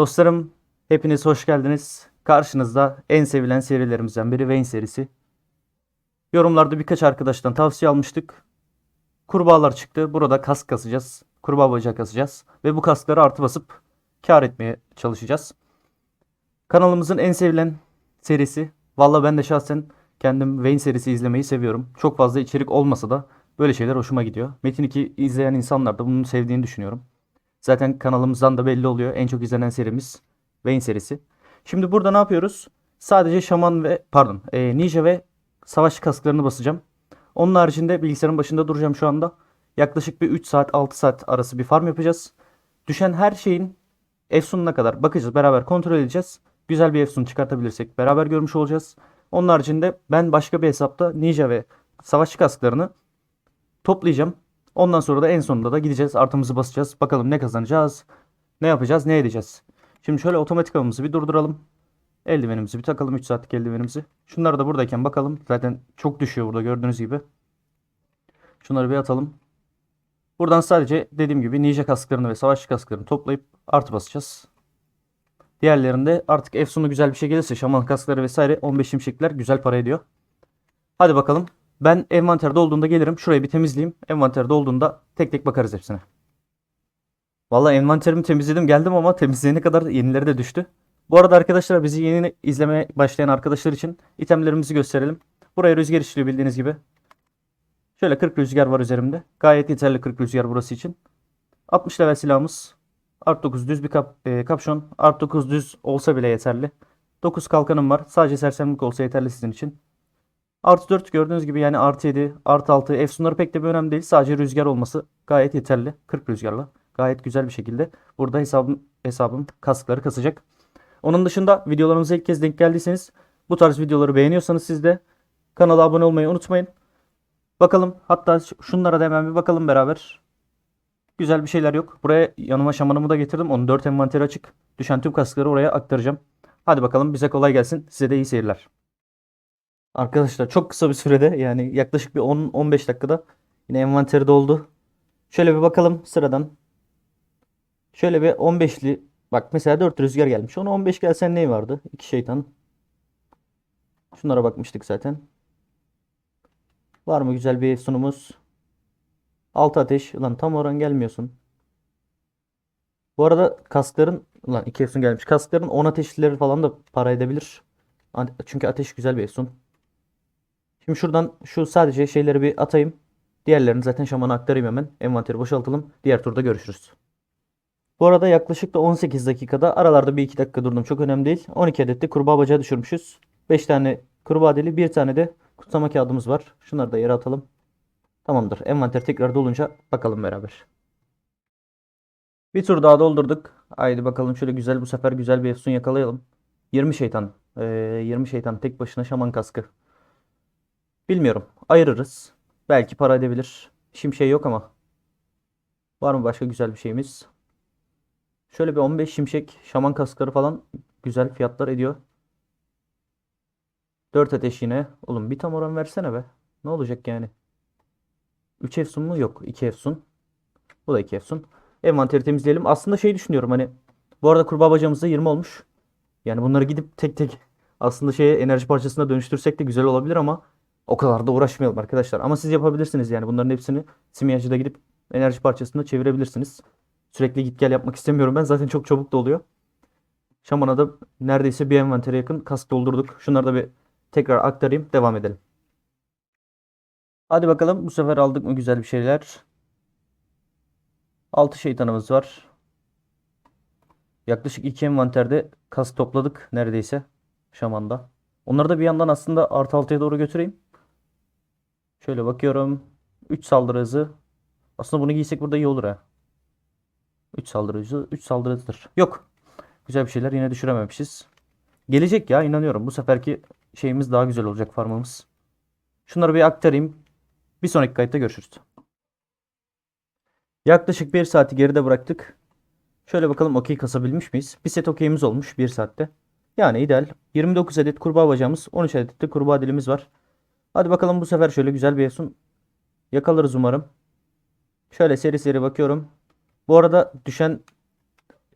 Dostlarım hepiniz hoş geldiniz. Karşınızda en sevilen serilerimizden biri Vayne serisi. Yorumlarda birkaç arkadaştan tavsiye almıştık. Kurbağalar çıktı. Burada kask kasacağız. Kurbağa bacağı kasacağız. Ve bu kaskları artı basıp kar etmeye çalışacağız. Kanalımızın en sevilen serisi. Valla ben de şahsen kendim Vayne serisi izlemeyi seviyorum. Çok fazla içerik olmasa da böyle şeyler hoşuma gidiyor. Metin 2 izleyen insanlar da bunu sevdiğini düşünüyorum. Zaten kanalımızdan da belli oluyor. En çok izlenen serimiz Vayne serisi. Şimdi burada ne yapıyoruz? Sadece şaman ve pardon e, ninja ve savaş kasklarını basacağım. Onun haricinde bilgisayarın başında duracağım şu anda. Yaklaşık bir 3 saat 6 saat arası bir farm yapacağız. Düşen her şeyin efsununa kadar bakacağız. Beraber kontrol edeceğiz. Güzel bir efsun çıkartabilirsek beraber görmüş olacağız. Onun haricinde ben başka bir hesapta ninja ve savaşçı kasklarını toplayacağım. Ondan sonra da en sonunda da gideceğiz. Artımızı basacağız. Bakalım ne kazanacağız. Ne yapacağız? Ne edeceğiz? Şimdi şöyle otomatik avımızı bir durduralım. Eldivenimizi bir takalım. 3 saatlik eldivenimizi. Şunları da buradayken bakalım. Zaten çok düşüyor burada gördüğünüz gibi. Şunları bir atalım. Buradan sadece dediğim gibi ninja kasklarını ve savaşçı kasklarını toplayıp artı basacağız. Diğerlerinde artık efsunu güzel bir şey gelirse şaman kaskları vesaire 15 şimşekler güzel para ediyor. Hadi bakalım. Ben envanterde olduğunda gelirim. Şurayı bir temizleyeyim. Envanterde olduğunda tek tek bakarız hepsine. Vallahi envanterimi temizledim geldim ama temizleyene kadar yenileri de düştü. Bu arada arkadaşlar bizi yeni izlemeye başlayan arkadaşlar için itemlerimizi gösterelim. Buraya rüzgar işliyor bildiğiniz gibi. Şöyle 40 rüzgar var üzerimde. Gayet yeterli 40 rüzgar burası için. 60 level silahımız. Art 9 düz bir kap, e, kapşon. Art 9 düz olsa bile yeterli. 9 kalkanım var. Sadece sersemlik olsa yeterli sizin için. Artı 4 gördüğünüz gibi yani artı 7, artı 6 efsunları pek de bir önemli değil. Sadece rüzgar olması gayet yeterli. 40 rüzgarla. Gayet güzel bir şekilde. Burada hesabım, hesabım kaskları kasacak. Onun dışında videolarımıza ilk kez denk geldiyseniz bu tarz videoları beğeniyorsanız siz de kanala abone olmayı unutmayın. Bakalım hatta şunlara da hemen bir bakalım beraber. Güzel bir şeyler yok. Buraya yanıma şamanımı da getirdim. Onun 4 envanteri açık. Düşen tüm kaskları oraya aktaracağım. Hadi bakalım bize kolay gelsin. Size de iyi seyirler. Arkadaşlar çok kısa bir sürede yani yaklaşık bir 10-15 dakikada yine envanteri doldu. Şöyle bir bakalım sıradan. Şöyle bir 15'li bak mesela 4 rüzgar gelmiş. Ona 15 gelsen ne vardı? 2 şeytan. Şunlara bakmıştık zaten. Var mı güzel bir sunumuz? 6 ateş. Ulan tam oran gelmiyorsun. Bu arada kaskların ulan 2 efsun gelmiş. Kaskların 10 ateşlileri falan da para edebilir. Çünkü ateş güzel bir efsun. Şimdi şuradan şu sadece şeyleri bir atayım. Diğerlerini zaten şamana aktarayım hemen. Envanteri boşaltalım. Diğer turda görüşürüz. Bu arada yaklaşık da 18 dakikada aralarda bir iki dakika durdum. Çok önemli değil. 12 adet de kurbağa bacağı düşürmüşüz. 5 tane kurbağa deli, bir tane de kutlama kağıdımız var. Şunları da yere atalım. Tamamdır. Envanter tekrar dolunca bakalım beraber. Bir tur daha doldurduk. Haydi bakalım şöyle güzel bu sefer güzel bir efsun yakalayalım. 20 şeytan. Ee, 20 şeytan tek başına şaman kaskı. Bilmiyorum. Ayırırız. Belki para edebilir. Şimşek yok ama. Var mı başka güzel bir şeyimiz? Şöyle bir 15 şimşek şaman kaskları falan güzel fiyatlar ediyor. 4 ateş yine. Oğlum bir tam oran versene be. Ne olacak yani? 3 efsun mu? Yok. 2 efsun. Bu da 2 efsun. Envanteri temizleyelim. Aslında şey düşünüyorum hani. Bu arada kurbağa bacağımızda 20 olmuş. Yani bunları gidip tek tek aslında şeye enerji parçasına dönüştürsek de güzel olabilir ama o kadar da uğraşmayalım arkadaşlar. Ama siz yapabilirsiniz yani bunların hepsini simyacıda gidip enerji parçasına çevirebilirsiniz. Sürekli git gel yapmak istemiyorum ben. Zaten çok çabuk doluyor. Şaman'a da neredeyse bir envantere yakın kask doldurduk. Şunları da bir tekrar aktarayım. Devam edelim. Hadi bakalım bu sefer aldık mı güzel bir şeyler. 6 şeytanımız var. Yaklaşık 2 envanterde kask topladık neredeyse. Şaman'da. Onları da bir yandan aslında artı 6'ya doğru götüreyim. Şöyle bakıyorum. 3 saldırı hızı. Aslında bunu giysek burada iyi olur ha. 3 saldırı hızı. 3 saldırı hızıdır. Yok. Güzel bir şeyler yine düşürememişiz. Gelecek ya inanıyorum. Bu seferki şeyimiz daha güzel olacak farmımız. Şunları bir aktarayım. Bir sonraki kayıtta görüşürüz. Yaklaşık 1 saati geride bıraktık. Şöyle bakalım okey kasabilmiş miyiz? Bir set okeyimiz olmuş 1 saatte. Yani ideal. 29 adet kurbağa bacağımız, 13 adet de kurbağa dilimiz var. Hadi bakalım bu sefer şöyle güzel bir efsun yakalarız umarım. Şöyle seri seri bakıyorum. Bu arada düşen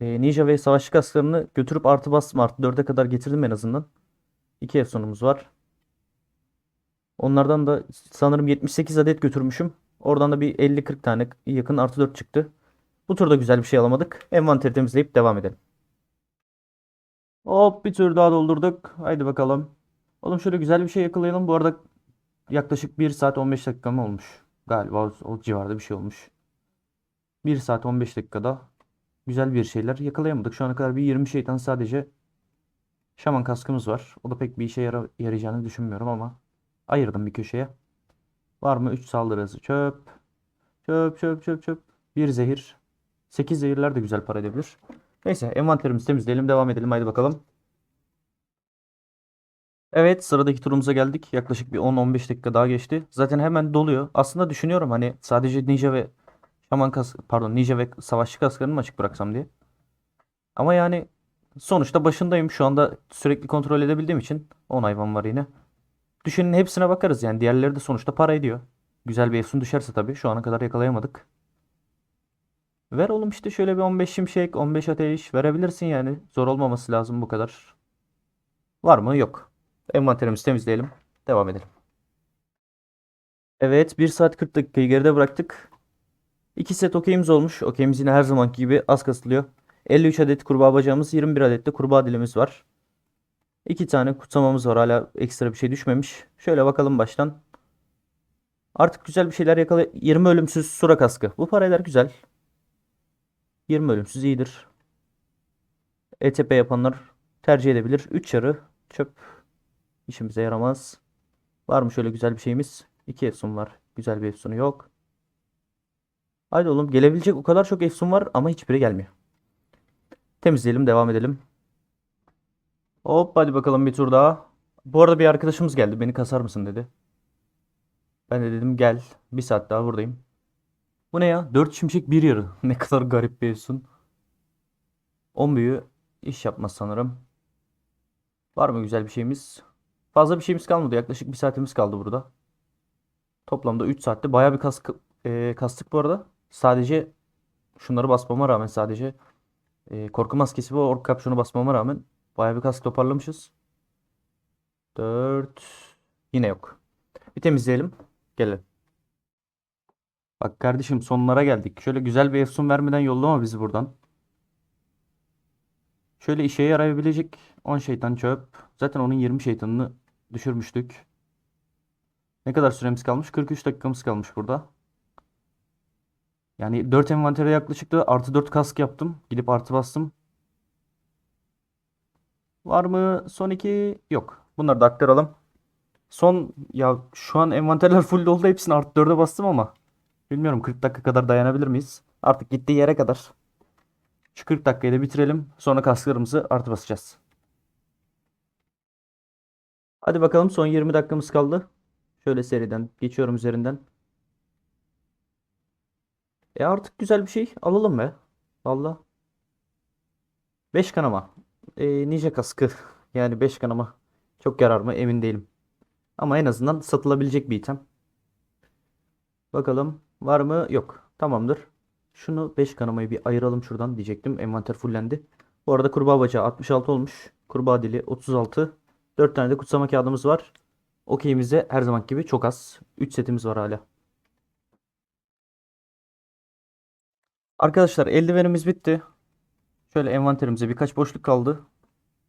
e, ninja ve savaşçı kasklarını götürüp artı bastım. Artı 4'e kadar getirdim en azından. 2 efsunumuz var. Onlardan da sanırım 78 adet götürmüşüm. Oradan da bir 50-40 tane yakın artı 4 çıktı. Bu turda güzel bir şey alamadık. Envanteri temizleyip devam edelim. Hop bir tur daha doldurduk. Haydi bakalım. Oğlum şöyle güzel bir şey yakalayalım. Bu arada yaklaşık 1 saat 15 dakika mı olmuş? Galiba o, o civarda bir şey olmuş. 1 saat 15 dakikada güzel bir şeyler yakalayamadık. Şu ana kadar bir 20 şeytan sadece şaman kaskımız var. O da pek bir işe yara- yarayacağını düşünmüyorum ama ayırdım bir köşeye. Var mı? 3 saldırı hızı. Çöp. Çöp çöp çöp çöp. Bir zehir. 8 zehirler de güzel para edebilir. Neyse envanterimizi temizleyelim. Devam edelim. Haydi bakalım. Evet sıradaki turumuza geldik. Yaklaşık bir 10-15 dakika daha geçti. Zaten hemen doluyor. Aslında düşünüyorum hani sadece ninja ve şaman kas pardon ninja ve savaşçı kasklarını mı açık bıraksam diye. Ama yani sonuçta başındayım. Şu anda sürekli kontrol edebildiğim için 10 hayvan var yine. Düşünün hepsine bakarız yani. Diğerleri de sonuçta para ediyor. Güzel bir efsun düşerse tabii. Şu ana kadar yakalayamadık. Ver oğlum işte şöyle bir 15 şimşek, 15 ateş verebilirsin yani. Zor olmaması lazım bu kadar. Var mı? Yok. Envanterimizi temizleyelim. Devam edelim. Evet 1 saat 40 dakikayı geride bıraktık. 2 set okeyimiz olmuş. Okeyimiz yine her zamanki gibi az kasılıyor. 53 adet kurbağa bacağımız, 21 adet de kurbağa dilimiz var. 2 tane kutsamamız var. Hala ekstra bir şey düşmemiş. Şöyle bakalım baştan. Artık güzel bir şeyler yakala 20 ölümsüz sura kaskı. Bu paraylar güzel. 20 ölümsüz iyidir. ETP yapanlar tercih edebilir. 3 yarı çöp işimize yaramaz. Var mı şöyle güzel bir şeyimiz? 2 efsun var. Güzel bir efsunu yok. Haydi oğlum gelebilecek o kadar çok efsun var ama hiçbiri gelmiyor. Temizleyelim devam edelim. Hop hadi bakalım bir tur daha. Bu arada bir arkadaşımız geldi. Beni kasar mısın dedi. Ben de dedim gel. Bir saat daha buradayım. Bu ne ya? 4 şimşek bir yarı. Ne kadar garip bir efsun. 10 büyü iş yapmaz sanırım. Var mı güzel bir şeyimiz? Fazla bir şeyimiz kalmadı. Yaklaşık bir saatimiz kaldı burada. Toplamda 3 saatte bayağı bir kask, e, kastık bu arada. Sadece şunları basmama rağmen sadece e, korku maskesi ve ork kapşonu basmama rağmen bayağı bir kask toparlamışız. 4 yine yok. Bir temizleyelim. Gelelim. Bak kardeşim sonlara geldik. Şöyle güzel bir efsun vermeden yollama bizi buradan. Şöyle işe yarayabilecek 10 şeytan çöp. Zaten onun 20 şeytanını düşürmüştük. Ne kadar süremiz kalmış? 43 dakikamız kalmış burada. Yani 4 envantere yaklaşık da artı 4 kask yaptım. Gidip artı bastım. Var mı? Son 2 yok. Bunları da aktaralım. Son ya şu an envanterler full doldu. Hepsini artı 4'e bastım ama. Bilmiyorum 40 dakika kadar dayanabilir miyiz? Artık gittiği yere kadar. Şu 40 dakikayı da bitirelim. Sonra kasklarımızı artı basacağız. Hadi bakalım son 20 dakikamız kaldı. Şöyle seriden geçiyorum üzerinden. E artık güzel bir şey alalım be. Valla. 5 kanama. E, ninja kaskı. Yani 5 kanama. Çok yarar mı emin değilim. Ama en azından satılabilecek bir item. Bakalım var mı? Yok. Tamamdır. Şunu 5 kanamayı bir ayıralım şuradan diyecektim. Envanter fullendi. Bu arada kurbağa bacağı 66 olmuş. Kurbağa dili 36. 4 tane de kutsama kağıdımız var. Okeyimizde her zaman gibi çok az. 3 setimiz var hala. Arkadaşlar eldivenimiz bitti. Şöyle envanterimize birkaç boşluk kaldı.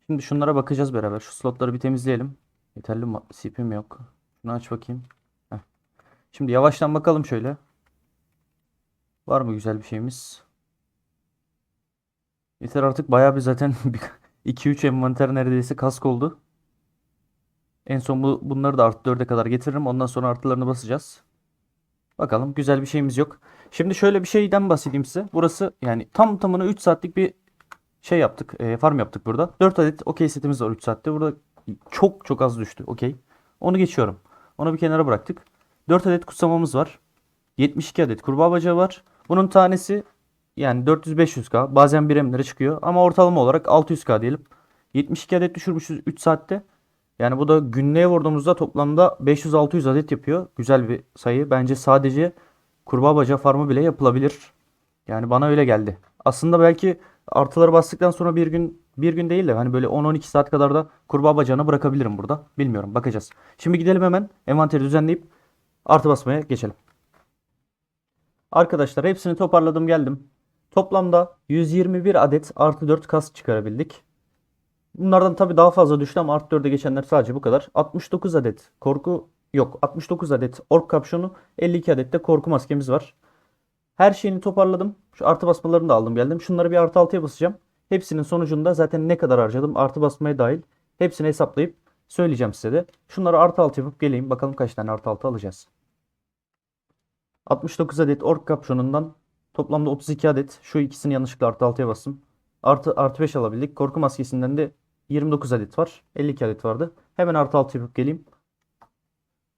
Şimdi şunlara bakacağız beraber. Şu slotları bir temizleyelim. Yeterli? CP'm yok. Şunu aç bakayım. Heh. Şimdi yavaştan bakalım şöyle. Var mı güzel bir şeyimiz? Yeter artık bayağı bir zaten 2-3 envanter neredeyse kask oldu. En son bu, bunları da artı 4'e kadar getiririm. Ondan sonra artılarını basacağız. Bakalım güzel bir şeyimiz yok. Şimdi şöyle bir şeyden bahsedeyim size. Burası yani tam tamına 3 saatlik bir şey yaptık. e, farm yaptık burada. 4 adet okey setimiz var 3 saatte. Burada çok çok az düştü. Okey. Onu geçiyorum. Onu bir kenara bıraktık. 4 adet kutsamamız var. 72 adet kurbağa bacağı var. Bunun tanesi yani 400-500k. Bazen biremlere çıkıyor. Ama ortalama olarak 600k diyelim. 72 adet düşürmüşüz 3 saatte. Yani bu da günlüğe vurduğumuzda toplamda 500-600 adet yapıyor. Güzel bir sayı. Bence sadece kurbağa bacağı farmı bile yapılabilir. Yani bana öyle geldi. Aslında belki Artıları bastıktan sonra bir gün bir gün değil de hani böyle 10-12 saat kadar da kurbağa bacağını bırakabilirim burada. Bilmiyorum bakacağız. Şimdi gidelim hemen envanteri düzenleyip artı basmaya geçelim. Arkadaşlar hepsini toparladım geldim. Toplamda 121 adet artı 4 kas çıkarabildik. Bunlardan tabii daha fazla düştü ama artı 4'e geçenler sadece bu kadar. 69 adet korku yok. 69 adet ork kapşonu, 52 adet de korku maskemiz var. Her şeyini toparladım. Şu artı basmalarını da aldım geldim. Şunları bir artı 6'ya basacağım. Hepsinin sonucunda zaten ne kadar harcadım artı basmaya dahil hepsini hesaplayıp söyleyeceğim size de. Şunları artı 6 yapıp geleyim. Bakalım kaç tane artı 6 alacağız. 69 adet ork kapşonundan toplamda 32 adet. Şu ikisini yanlışlıkla artı 6'ya bastım. Artı, artı 5 alabildik. Korku maskesinden de 29 adet var. 52 adet vardı. Hemen artı 6 yapıp geleyim.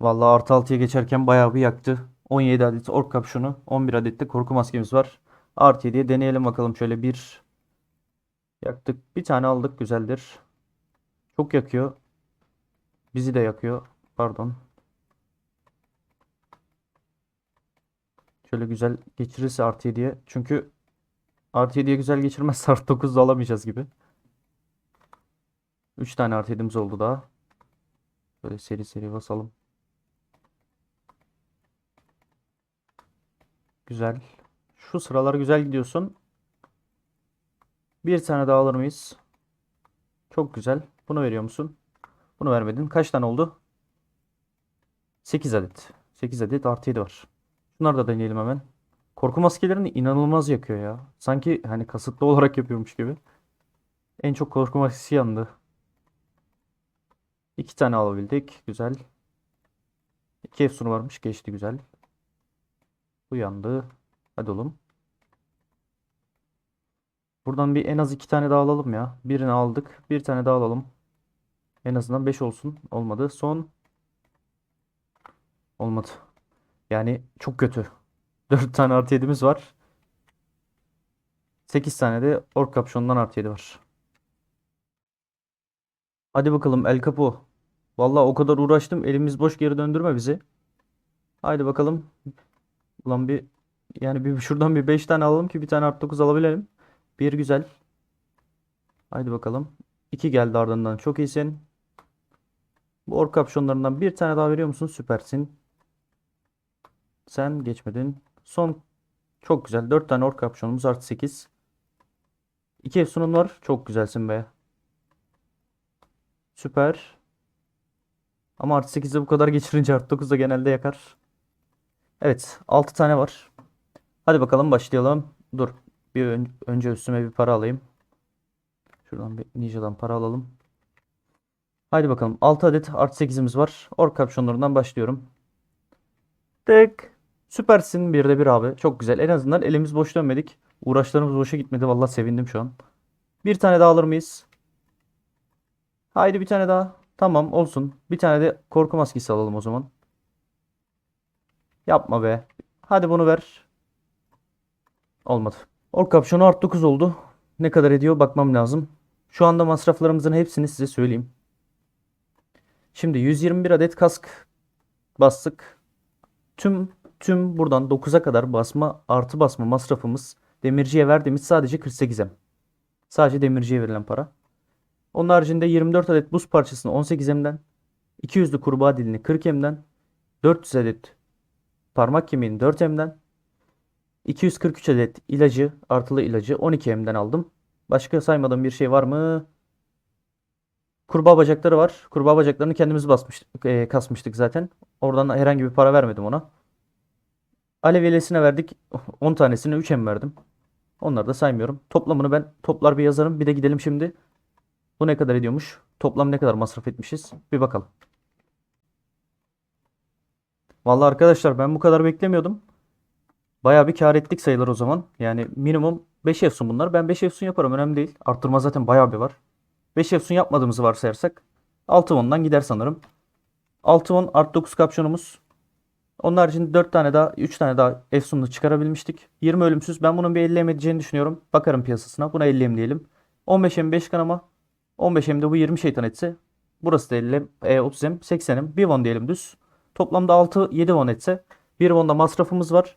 Vallahi artı 6'ya geçerken bayağı bir yaktı. 17 adet ork kapşonu, 11 adet de korku maskemiz var. Artı 7'ye deneyelim bakalım şöyle bir yaktık. Bir tane aldık güzeldir. Çok yakıyor. Bizi de yakıyor. Pardon. Şöyle güzel geçirirse artı 7'ye. Çünkü artı 7'ye güzel geçirmezse artı 9 da alamayacağız gibi. 3 tane artı 7'miz oldu daha. Böyle seri seri basalım. Güzel. Şu sıralar güzel gidiyorsun. Bir tane daha alır mıyız? Çok güzel. Bunu veriyor musun? Bunu vermedin. Kaç tane oldu? 8 adet. 8 adet artı 7 var. Bunları da deneyelim hemen. Korku maskelerini inanılmaz yakıyor ya. Sanki hani kasıtlı olarak yapıyormuş gibi. En çok korku maskesi yandı. İki tane alabildik. Güzel. İki efsunu varmış. Geçti güzel. Uyandı. Hadi oğlum. Buradan bir en az iki tane daha alalım ya. Birini aldık. Bir tane daha alalım. En azından 5 olsun. Olmadı. Son. Olmadı. Yani çok kötü. 4 tane artı 7'miz var. 8 tane de ork kapşonundan artı 7 var. Hadi bakalım El Capo. Vallahi o kadar uğraştım. Elimiz boş geri döndürme bizi. Haydi bakalım. Ulan bir yani bir şuradan bir 5 tane alalım ki bir tane artı 9 alabilelim. Bir güzel. Haydi bakalım. 2 geldi ardından. Çok iyisin. Bu ork kapşonlarından bir tane daha veriyor musun? Süpersin. Sen geçmedin. Son çok güzel. 4 tane ork kapşonumuz artı 8. 2 efsunun var. Çok güzelsin be. Süper. Ama artı 8'i bu kadar geçirince artı 9 da genelde yakar. Evet. 6 tane var. Hadi bakalım başlayalım. Dur. Bir ön- önce üstüme bir para alayım. Şuradan bir Ninja'dan para alalım. Haydi bakalım. 6 adet artı 8'imiz var. Ork kapşonlarından başlıyorum. Tık. Süpersin bir de bir abi. Çok güzel. En azından elimiz boş dönmedik. Uğraşlarımız boşa gitmedi. Vallahi sevindim şu an. Bir tane daha alır mıyız? Haydi bir tane daha. Tamam olsun. Bir tane de korku maskesi alalım o zaman. Yapma be. Hadi bunu ver. Olmadı. Ork kapşonu art 9 oldu. Ne kadar ediyor bakmam lazım. Şu anda masraflarımızın hepsini size söyleyeyim. Şimdi 121 adet kask bastık. Tüm tüm buradan 9'a kadar basma artı basma masrafımız demirciye verdiğimiz sadece 48'em. Sadece demirciye verilen para. Onun haricinde 24 adet buz parçasını 18M'den, 200'lü kurbağa dilini 40M'den, 400 adet parmak kemiğini 4M'den, 243 adet ilacı, artılı ilacı 12M'den aldım. Başka saymadığım bir şey var mı? Kurbağa bacakları var. Kurbağa bacaklarını kendimiz basmıştık, e, kasmıştık zaten. Oradan herhangi bir para vermedim ona. Alev yelesine verdik. 10 tanesini 3M verdim. Onları da saymıyorum. Toplamını ben toplar bir yazarım. Bir de gidelim şimdi. Bu ne kadar ediyormuş? Toplam ne kadar masraf etmişiz? Bir bakalım. Vallahi arkadaşlar ben bu kadar beklemiyordum. Bayağı bir kar ettik sayılır o zaman. Yani minimum 5 efsun bunlar. Ben 5 efsun yaparım önemli değil. Arttırma zaten bayağı bir var. 5 efsun yapmadığımızı varsayarsak 6 won'dan gider sanırım. 6 won art 9 kapşonumuz. Onun haricinde 4 tane daha 3 tane daha efsunlu çıkarabilmiştik. 20 ölümsüz. Ben bunun bir 50 em edeceğini düşünüyorum. Bakarım piyasasına. Buna 50 em diyelim. 15 em 5 kanama. 15 em de bu 20 şeytan etse. Burası da 50 e, 30 em 80 em. 1 won diyelim düz. Toplamda 6 7 won etse. 1 won'da masrafımız var.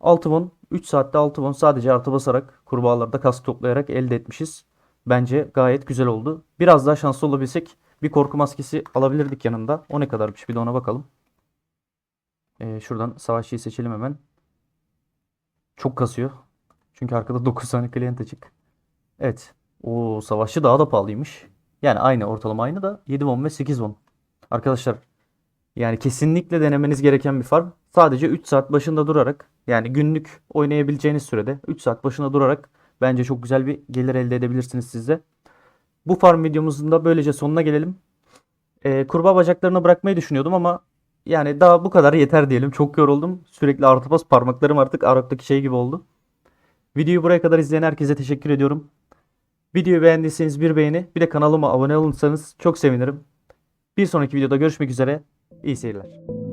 6 won 3 saatte 6 won sadece artı basarak kurbağalarda kask toplayarak elde etmişiz. Bence gayet güzel oldu. Biraz daha şanslı olabilsek bir korku maskesi alabilirdik yanında. O ne kadarmış bir de ona bakalım. Ee, şuradan savaşçıyı seçelim hemen. Çok kasıyor. Çünkü arkada 9 tane klient açık. Evet. O savaşçı daha da pahalıymış. Yani aynı ortalama aynı da 7 won ve 8 won. Arkadaşlar yani kesinlikle denemeniz gereken bir farm. Sadece 3 saat başında durarak yani günlük oynayabileceğiniz sürede 3 saat başında durarak bence çok güzel bir gelir elde edebilirsiniz siz de. Bu farm videomuzun da böylece sonuna gelelim. Ee, kurbağa bacaklarını bırakmayı düşünüyordum ama yani daha bu kadar yeter diyelim. Çok yoruldum. Sürekli artı bas parmaklarım artık Arok'taki şey gibi oldu. Videoyu buraya kadar izleyen herkese teşekkür ediyorum. Videoyu beğendiyseniz bir beğeni, bir de kanalıma abone olursanız çok sevinirim. Bir sonraki videoda görüşmek üzere. İyi seyirler.